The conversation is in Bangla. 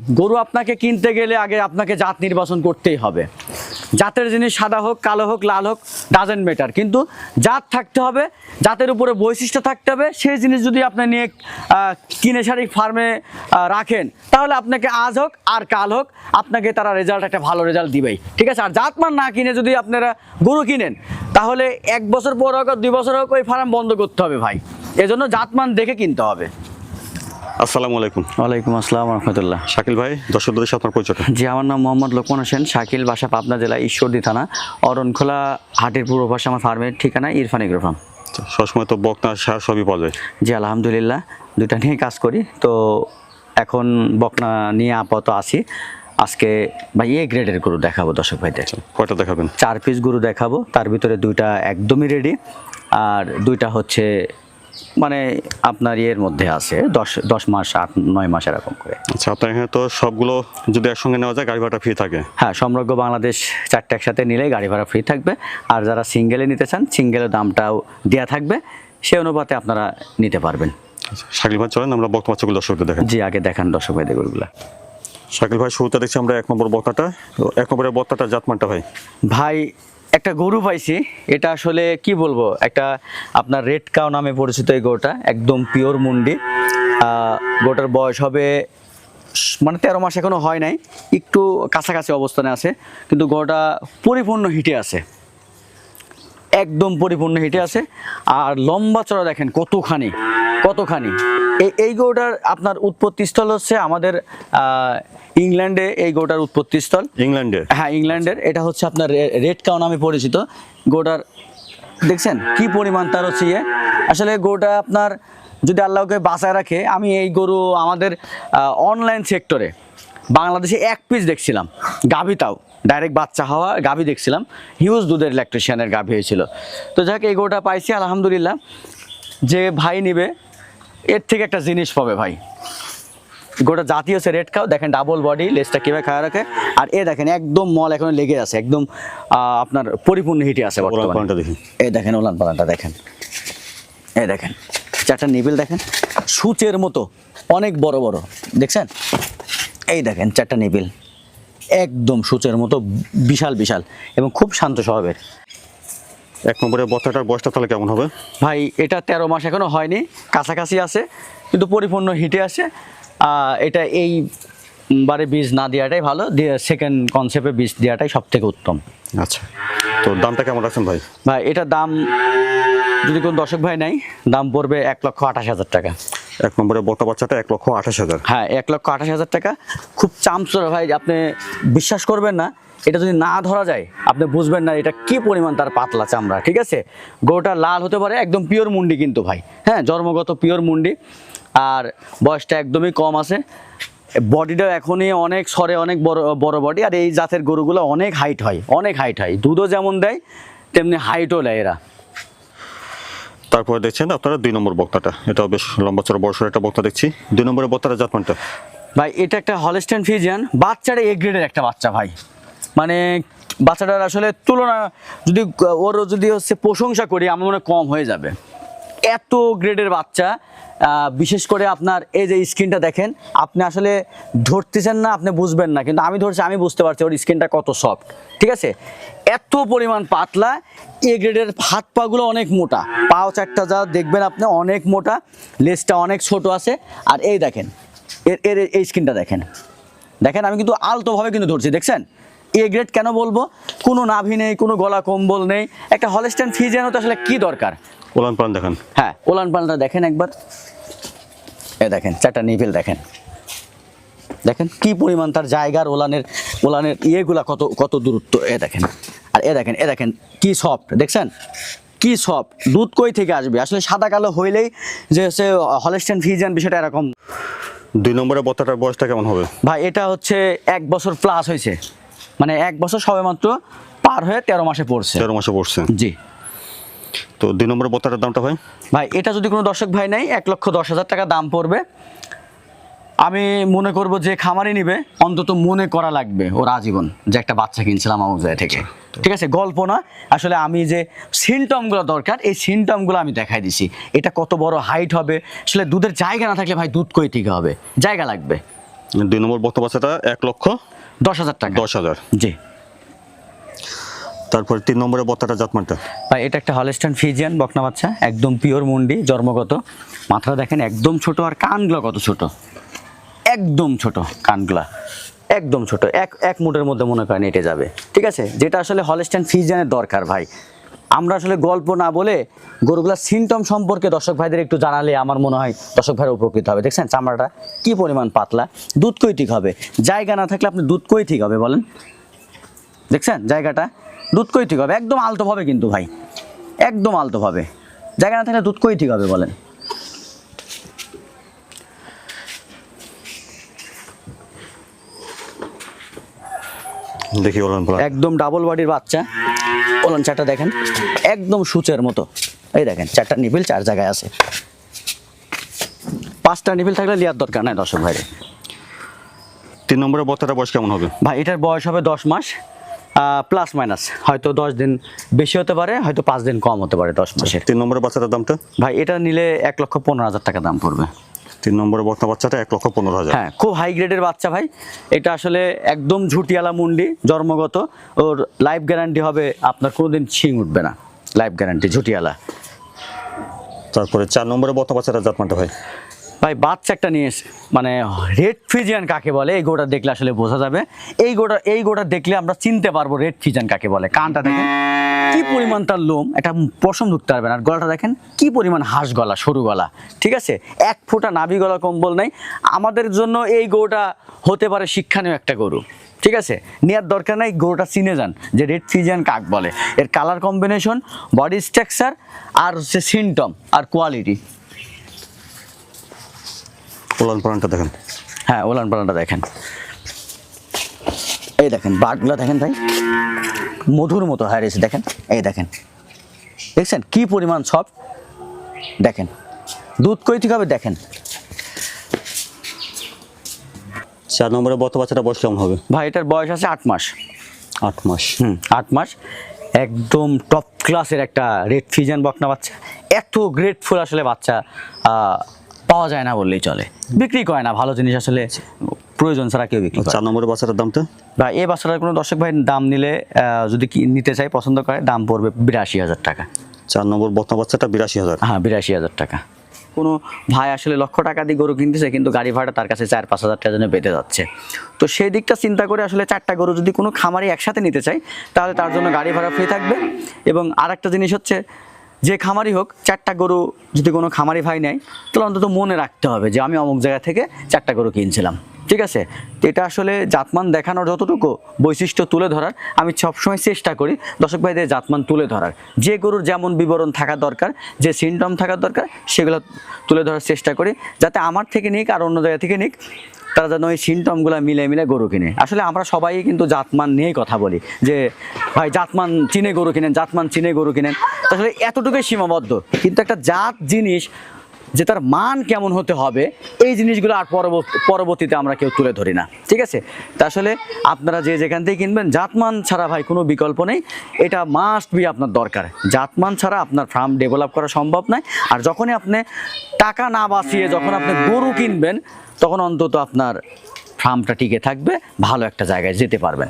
গরু আপনাকে কিনতে গেলে আগে আপনাকে জাত নির্বাচন করতেই হবে। জাতের জিনিস সাদা হোক, কালো হোক, লাল হোক ডাজেন্ট ম্যাটার কিন্তু জাত থাকতে হবে, জাতের উপরে বৈশিষ্ট্য থাকতে হবে। সেই জিনিস যদি আপনি নিয়ে কিনে সারি ফার্মে রাখেন, তাহলে আপনাকে আজ হোক আর কাল হোক, আপনাকে তারা রেজাল্ট একটা ভালো রেজাল্ট দিবেই। ঠিক আছে? আর জাতমান না কিনে যদি আপনারা গরু কিনেন, তাহলে এক বছর পর হোক দুই বছর হোক ওই ফার্ম বন্ধ করতে হবে ভাই। এজন্য জাতমান দেখে কিনতে হবে। আসসালামু আলাইকুম। ওয়ালাইকুম আসসালাম রহমতুল্লাহ। শাকিল ভাই দর্শকদের সাথে আপনার পরিচয়টা। জি আমার নাম মোহাম্মদ লোকমান হোসেন শাকিল বাসা পাবনা জেলা ঈশ্বরদী থানা অরণখোলা হাটের পূর্ব পাশে আমার ফার্মের ঠিকানা ইরফান আচ্ছা, সবসময় তো বকনা সার সবই পাওয়া যায়। জি আলহামদুলিল্লাহ দুইটা নিয়ে কাজ করি। তো এখন বকনা নিয়ে আপাতত আছি। আজকে ভাই এ গ্রেডের গরু দেখাবো দর্শক ভাইদের। কয়টা দেখাবেন? চার পিস গরু দেখাবো তার ভিতরে দুইটা একদমই রেডি আর দুইটা হচ্ছে মানে আপনার ইয়ের মধ্যে আছে দশ দশ মাস আট নয় মাস এরকম করে। আচ্ছা আপনার এখানে তো সবগুলো যদি একসঙ্গে নেওয়া যায় গাড়ি ভাড়া ফ্রি থাকে? হ্যাঁ সমগ্র বাংলাদেশ চারটে একসাথে নিলে গাড়ি ভাড়া ফ্রি থাকবে। আর যারা সিঙ্গেলে নিতে চান সিঙ্গেলের দামটাও দেওয়া থাকবে। সে অনুপাতে আপনারা নিতে পারবেন। আচ্ছা, শাকিল ভাই চলেন আমরা বক্তা বাচ্চাগুলো দর্শকদের দেখেন জি আগে দেখান দর্শক ভাইদের গরুগুলা। শাকিল ভাই শুরুতে দেখছি আমরা এক নম্বর বক্তাটা। এক নম্বরের বক্তাটা জাতমানটা ভাই? ভাই একটা গরু পাইছি। এটা আসলে কি বলব? একটা আপনার রেড কাউ নামে পরিচিত এই গরুটা, একদম পিওর মুন্ডি। গরুটার বয়স হবে মানে তেরো মাস এখনও হয় নাই। একটু কাছাকাছি অবস্থানে আছে, কিন্তু গরুটা পরিপূর্ণ হিটে আছে। একদম পরিপূর্ণ হিটে আছে। আর লম্বা চড়া দেখেন কতখানি কতখানি। এই এই গরুটার আপনার উৎপত্তিস্থল হচ্ছে আমাদের ইংল্যান্ডে এই গরুটার উৎপত্তিস্থল। ইংল্যান্ডে। হ্যাঁ ইংল্যান্ডের। এটা হচ্ছে আপনার রেড কাউ নামে পরিচিত। গোটার দেখছেন কি পরিমাণ তার হচ্ছে ইয়ে? আসলে গোটা আপনার যদি আল্লাহকে বাঁচায় রাখে আমি এই গরু আমাদের অনলাইন সেক্টরে বাংলাদেশে এক পিস দেখছিলাম। গাভিতাও ডাইরেক্ট বাচ্চা হওয়া গাভি দেখছিলাম। হিউজ দুধের ইলেকট্রিশিয়ানের গাভি হয়েছিল। তো যাক এই গরুটা পাইছি আলহামদুলিল্লাহ। যে ভাই নিবে এর থেকে একটা জিনিস পাবে ভাই। গোটা জাতি হচ্ছে রেড খাও দেখেন ডাবল বডি লেজটা কীভাবে খাওয়া রাখে। আর এ দেখেন একদম মল এখন লেগে আছে একদম আপনার পরিপূর্ণ হিটে আছে এই দেখেন ওলান পালানটা দেখেন। এই দেখেন চারটা নিবিল দেখেন সূচের মতো অনেক বড় বড় দেখছেন? এই দেখেন চারটা নিবিল একদম সূচের মতো বিশাল বিশাল এবং খুব শান্ত স্বভাবের। এক নম্বরের বক্তাটার বয়সটা তাহলে কেমন হবে? ভাই এটা তেরো মাস এখনও হয়নি কাছাকাছি আছে কিন্তু পরিপূর্ণ হিটে আছে। এটা এই বারে বীজ না দেওয়াটাই ভালো সেকেন্ড কনসেপ্টে বীজ দেওয়াটাই সব থেকে উত্তম। আচ্ছা তো দামটা কেমন রাখছেন ভাই? ভাই এটার দাম যদি কোনো দর্শক ভাই নাই দাম পড়বে এক লক্ষ আঠাশ হাজার টাকা। এক নম্বরের বক্তা বাচ্চাটা এক লক্ষ আঠাশ হাজার। হ্যাঁ এক লক্ষ আঠাশ হাজার টাকা। খুব চামচোরা ভাই আপনি বিশ্বাস করবেন না এটা যদি না ধরা যায় আপনি বুঝবেন না এটা কি পরিমাণ তার পাতলা চামড়া ঠিক আছে? গরুটা লাল হতে পারে একদম পিওর মুন্ডি কিন্তু ভাই। হ্যাঁ জন্মগত পিওর মুন্ডি। আর বয়সটা একদমই কম আছে। বডিটা এখনই অনেক সরে অনেক বড় বড় বডি আর এই জাতের গরুগুলো অনেক হাইট হয় অনেক হাইট হয়। দুধও যেমন দেয় তেমনি হাইটও নেয় এরা। তারপরে দেখছেন আপনারা দুই নম্বর বক্তাটা। এটাও বেশ লম্বা চড়া বড় সড়ো একটা বক্তা দেখছি। দুই নম্বরের বক্তাটা জাতমানটা। ভাই এটা একটা হলস্টেন ফিজিয়ান বাচ্চাটা এ গ্রেডের একটা বাচ্চা ভাই। মানে বাচ্চাটার আসলে তুলনা যদি, ওর যদি হচ্ছে প্রশংসা করি, আমার মনে কম হয়ে যাবে। এত গ্রেডের বাচ্চা বিশেষ করে আপনার এই যে স্কিনটা দেখেন, আপনি আসলে ধরতেছেন না, আপনি বুঝবেন না। কিন্তু আমি ধরছি, আমি বুঝতে পারছি ওর স্কিনটা কত সফট ঠিক আছে? এত পরিমাণ পাতলা, এ গ্রেডের হাত পাগুলো অনেক মোটা। পাও চারটা যা দেখবেন আপনি, অনেক মোটা, লেজটা অনেক ছোট আছে। আর এই দেখেন, এর এর, এই স্কিনটা দেখেন। দেখেন, আমি কিন্তু আলতোভাবে কিন্তু ধরছি, দেখছেন? এ গ্রেড কেন বলব? কোনো নাভি নেই কোনো গলা কম্বল নেই। একটা হলস্টেন ফিজিয়ান হতে আসলে কি দরকার? ওলান পালান দেখেন। হ্যাঁ ওলান পালানটা দেখেন একবার। এ দেখেন চারটা নিভিল দেখেন। দেখেন কি পরিমাণ তার জায়গার ওলানের ওলানের ইয়েগুলা কত কত দূরত্ব। এ দেখেন আর এ দেখেন এ দেখেন কি সফট দেখছেন? কি সফট দুধ কই থেকে আসবে? আসলে সাদা কালো হইলেই যে হচ্ছে হলস্টেন ফিজিয়ান বিষয়টা এরকম। দুই নম্বরের বক্তাটার বয়সটা কেমন হবে? ভাই এটা হচ্ছে এক বছর প্লাস হয়েছে মানে এক বছর সবেমাত্র পার হয়ে তেরো মাসে পড়ছে। তেরো মাসে পড়ছে। জি। তো দুই নম্বর বক্তাটার দামটা ভাই? ভাই এটা যদি কোনো দর্শক ভাই নাই এক লক্ষ দশ হাজার টাকা দাম পড়বে। আমি মনে করব যে খামারি নিবে অন্তত মনে করা লাগবে ওর আজীবন যে একটা বাচ্চা কিনছিলাম আমার জায়গা থেকে। ঠিক আছে গল্প না। আসলে আমি যে সিমটমগুলো দরকার এই সিমটমগুলো আমি দেখাই দিছি। এটা কত বড় হাইট হবে আসলে দুধের জায়গা না থাকলে ভাই দুধ কই থেকে হবে? জায়গা লাগবে। দুই নম্বর বক্তা বাচ্চাটা এক লক্ষ দশ হাজার টাকা। দশ হাজার। জি। তারপরে তিন নম্বরে বত্তাটা জাতমানটা। ভাই এটা একটা হলস্টান ফিজিয়ান বকনা বাচ্চা একদম পিওর মুন্ডি জন্মগত। মাথাটা দেখেন একদম ছোট আর কানগুলো কত ছোট? একদম ছোট কানগুলা। একদম ছোট। এক এক মুটের মধ্যে মনে করেন এটে যাবে। ঠিক আছে? যেটা আসলে হলস্টান ফিজিয়ানের দরকার ভাই। আমরা আসলে গল্প না বলে গরুগুলার সিমটম সম্পর্কে দর্শক ভাইদের একটু জানালে আমার মনে হয় দর্শক ভাইয়ের উপকৃত হবে। দেখছেন, চামড়াটা কি পরিমাণ পাতলা? দুধ কই ঠিক হবে? জায়গা না থাকলে আপনি দুধ কই ঠিক হবে বলেন? দেখছেন, জায়গাটা দুধ কই ঠিক হবে? একদম আলতোভাবে কিন্তু ভাই, একদম আলতোভাবে। জায়গা না থাকলে দুধ কই ঠিক হবে বলেন? দেখি বলেন বলেন একদম ডাবল বডির বাচ্চা। ওলান চারটা দেখেন একদম সূচের মতো। এই দেখেন চারটা নিবিল চার জায়গায় আছে। পাঁচটা নিবিল থাকলে লিয়ার দরকার নাই দর্শক ভাইরে। তিন নম্বরের বক্তাটা বয়স কেমন হবে? ভাই এটার বয়স হবে দশ মাস প্লাস মাইনাস হয়তো দশ দিন বেশি হতে পারে হয়তো পাঁচ দিন কম হতে পারে দশ মাসের। তিন নম্বরের বাচ্চাটার দামটা? ভাই এটা নিলে এক লক্ষ পনেরো হাজার টাকা দাম পড়বে। তিন নম্বরের বর্তমান বাচ্চাটা এক লক্ষ পনেরো হাজার। হ্যাঁ খুব হাই গ্রেডের বাচ্চা ভাই। এটা আসলে একদম ঝুটিয়ালা মুন্ডি জন্মগত। ওর লাইফ গ্যারান্টি হবে আপনার কোনোদিন ছিং উঠবে না। লাইফ গ্যারান্টি ঝুটিয়ালা। তারপরে চার নম্বরে বর্তমান বাচ্চাটা জাতমানটা ভাই? ভাই, বাচ্চা একটা নিয়ে এসে মানে রেড ফিজিয়ান কাকে বলে? এই গোটা দেখলে আসলে বোঝা যাবে। এই গোটা এই গোটা দেখলে আমরা চিনতে পারব রেড ফিজিয়ান কাকে বলে। কানটা দেখেন, কি পরিমাণ তার লোম? এটা পশম ঢুকতে পারবেন। আর গলাটা দেখেন, কি পরিমাণ হাঁস গলা, সরু গলা। ঠিক আছে? এক ফোঁটা নাভি গলা কম্বল নেই। আমাদের জন্য এই গরুটা হতে পারে শিক্ষণীয় একটা গরু। ঠিক আছে? নেওয়ার দরকার নাই গরুটা চিনে যান যে রেড ফিজিয়ান কাক বলে। এর কালার কম্বিনেশন বডি স্ট্রাকচার আর হচ্ছে সিমটম আর কোয়ালিটি পোলান পোলানটা দেখেন। হ্যাঁ ওলান পালানটা দেখেন। এই দেখেন বাটগুলো দেখেন ভাই। মধুর মতো হয়ে রয়েছে দেখেন। এই দেখেন। দেখছেন কি পরিমাণ সব? দেখেন। দুধ কই ঠিক হবে? দেখেন। চার নম্বরে বক্তা বাচ্চাটা বয়স কেমন হবে? ভাই এটার বয়স আছে আট মাস। আট মাস। হুম আট মাস। একদম টপ ক্লাসের একটা রেড ফিজান বকনা বাচ্চা। এত গ্রেটফুল আসলে বাচ্চা পাওয়া যায় না বললেই চলে। বিক্রি করে না ভালো জিনিস আসলে প্রয়োজন ছাড়া কেউ বিক্রি করে না। চার নম্বরের বাচ্চাটার দামটা বা এই বাচ্চাটার কোনো দর্শক ভাই দাম নিলে যদি কি নিতে চাই পছন্দ করে দাম পড়বে বিরাশি হাজার টাকা। চার নম্বর বক্তা বাচ্চাটা বিরাশি হাজার। হ্যাঁ বিরাশি হাজার টাকা। কোনো ভাই আসলে লক্ষ টাকা দিয়ে গরু কিনতেছে কিন্তু গাড়ি ভাড়া তার কাছে চার পাঁচ হাজার টাকা জন্য বেঁধে যাচ্ছে। তো সেই দিকটা চিন্তা করে আসলে চারটা গরু যদি কোনো খামারি একসাথে নিতে চাই তাহলে তার জন্য গাড়ি ভাড়া ফ্রি থাকবে। এবং আরেকটা জিনিস হচ্ছে যে খামারি হোক, চারটা গরু যদি কোনো খামারি ভাই নেয়, তাহলে অন্তত মনে রাখতে হবে যে আমি অমুক জায়গা থেকে চারটা গরু কিনছিলাম। ঠিক আছে? এটা আসলে জাতমান দেখানোর যতটুকু বৈশিষ্ট্য তুলে ধরার, আমি সবসময় চেষ্টা করি দর্শক ভাইদের জাতমান তুলে ধরার। যে গরুর যেমন বিবরণ থাকা দরকার, যে সিমটম থাকা দরকার, সেগুলো তুলে ধরার চেষ্টা করি, যাতে আমার থেকে নিক আর অন্য জায়গা থেকে নিক, তারা যেন ওই সিমটমগুলো মিলে মিলে গরু কিনে। আসলে আমরা সবাই কিন্তু জাতমান নিয়েই কথা বলি, যে ভাই জাতমান চিনে গরু কিনেন, জাতমান চিনে গরু কিনেন। আসলে এতটুকুই সীমাবদ্ধ। কিন্তু একটা জাত জিনিস যে তার মান কেমন হতে হবে, এই জিনিসগুলো আর পরবর্তী, পরবর্তীতে আমরা কেউ তুলে ধরি না। ঠিক আছে? তা আসলে আপনারা যে যেখান থেকে কিনবেন, জাতমান ছাড়া ভাই কোনো বিকল্প নেই। এটা মাস্ট বি আপনার দরকার। জাতমান ছাড়া আপনার ফার্ম ডেভেলপ করা সম্ভব নয়। আর যখনই আপনি টাকা না বাঁচিয়ে যখন আপনি গরু কিনবেন, তখন অন্তত আপনার ফার্মটা টিকে থাকবে, ভালো একটা জায়গায় যেতে পারবেন।